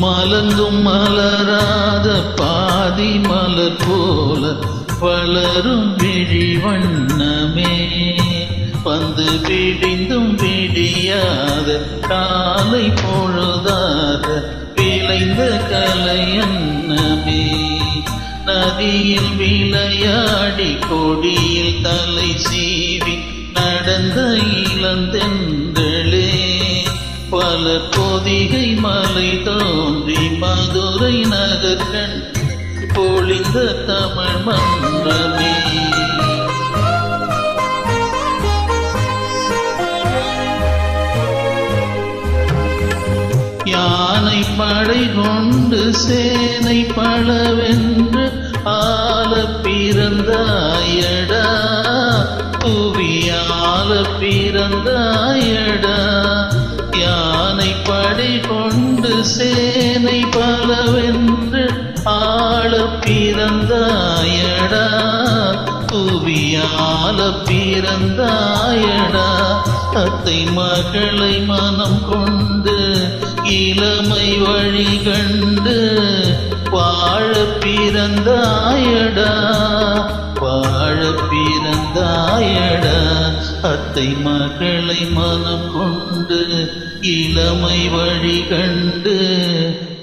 மலர்ந்தும் மலராத பாதி மலர் போல பலரும் விழிவண்ணமே வந்து பிடிந்தும் பிடியாத காலை பொழுதாத விளைந்த கலையன்னமே நதியில் விளையாடி கொடியில் தலை சீவி நடந்த இளந்தெங்களே பல பொதிகை மலை தோ மதுரை நகர்கள் பொழிந்த தமிழ் மன்றமே. யானை படை கொண்டு சேனை பழவென்று ஆல பிறந்தாயடா. புவியால பிறந்தாயடா. யானை படை கொண்டு சே பலவென்று ஆள பிறந்தாயடா. புவியால பிறந்தாயடா. அத்தை மகளை மனம் கொண்டு இளமை வழி கண்டு வாழ பிறந்தாயடா. வாழ பிறந்தாயடா. அத்தை மகளை மனம் கொண்டு இளமை வழி கண்டு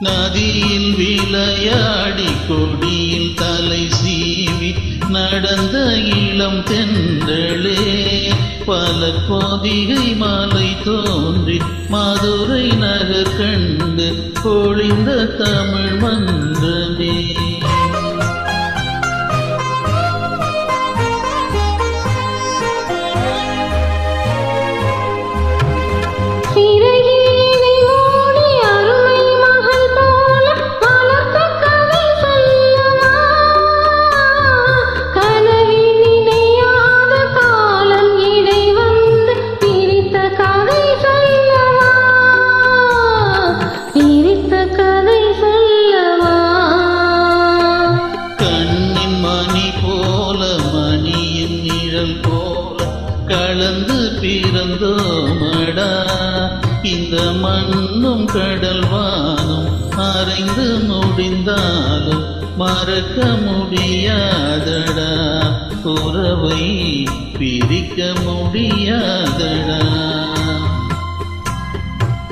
நதியில் விளையாடி கொடியில் தலை சீவி நடந்த இளம் தென்றலே. பல பொதிகை மாலை தோன்றி மதுரை நகர் கண்டு பொழிந்த தமிழ் மன்றமே. பிறந்தோமடா இந்த மண்ணும் கடல் வானும் மறைந்து முடிந்தாலும் மறக்க முடியாதடா. உறவை பிரிக்க முடியாதடா.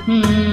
உம்.